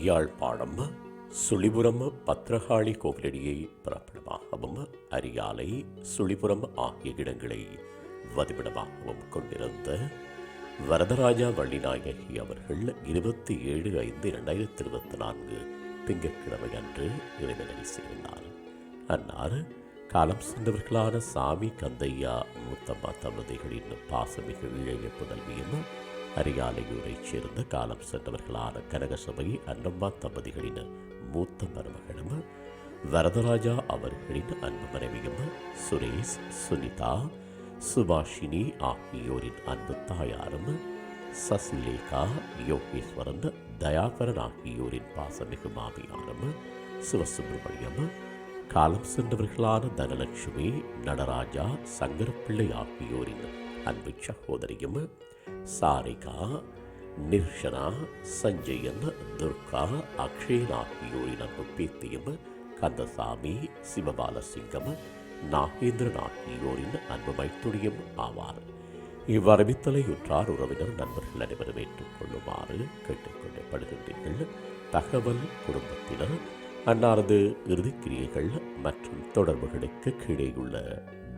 யாழ்ப்பாணம் சுழிபுரம் பத்ரகாளி கோவிலடியை புறப்படமாகவும் அரியாலை சுழிபுரம் ஆகிய இடங்களை வதிவிடமாகவும் கொண்டிருந்த வரதராஜா வள்ளிநாயகி அவர்கள் இருபத்தி ஏழு ஐந்து இரண்டாயிரத்தி இருபத்தி நான்கு திங்கட்கிழமை அன்று இறைவனடி சேர்ந்தார் அன்னார் காலம் சென்றவர்களான சாமி கந்தையா முத்தம்மா தம்பதிகளின் பாசமிகு இளைய புதல்வியும் அரியாலையூரைச் சேர்ந்த காலம் சென்றவர்களான கனகசபை அன்னம்மா தம்பதிகளின் மூத்த மருமகளும் வரதராஜா அவர்களின் அன்பு மனைவியும் சுரேஷ் சுனிதா சுபாஷினி ஆகியோரின் அன்பு தாயாரும் சசிலேகா யோகேஸ்வரன் தயாகரன் ஆகியோரின் பாசமிகு மாமியாரும் சிவசுப்பிரமணியம் காலம் சென்றவர்களான தனலட்சுமி நடராஜா சங்கரப்பிள்ளை ஆகியோரின் அன்பு சகோதரியும் சாரிகா நிர்ஷனா சஞ்சயன் துர்கா அக்ஷயன் ஆகியோரின் அன்பு பேத்தியும் கந்தசாமி சிவபாலசிங்கம் நாகேந்திரன் ஆகியோரின் அன்பு மைத்துடியும் ஆவார். இவ்வரவித்தலையுற்றார் உறவினர் நண்பர்கள் அனைவரும் ஏற்றுக்கொள்ளுமாறு கேட்டுக்கொள்ளப்படுகின்றீர்கள். தகவல் குடும்பத்தினர் அன்னாரது இறுதிக்கிரியைகள் மற்றும் தொடர்புகளுக்கு கீழே உள்ள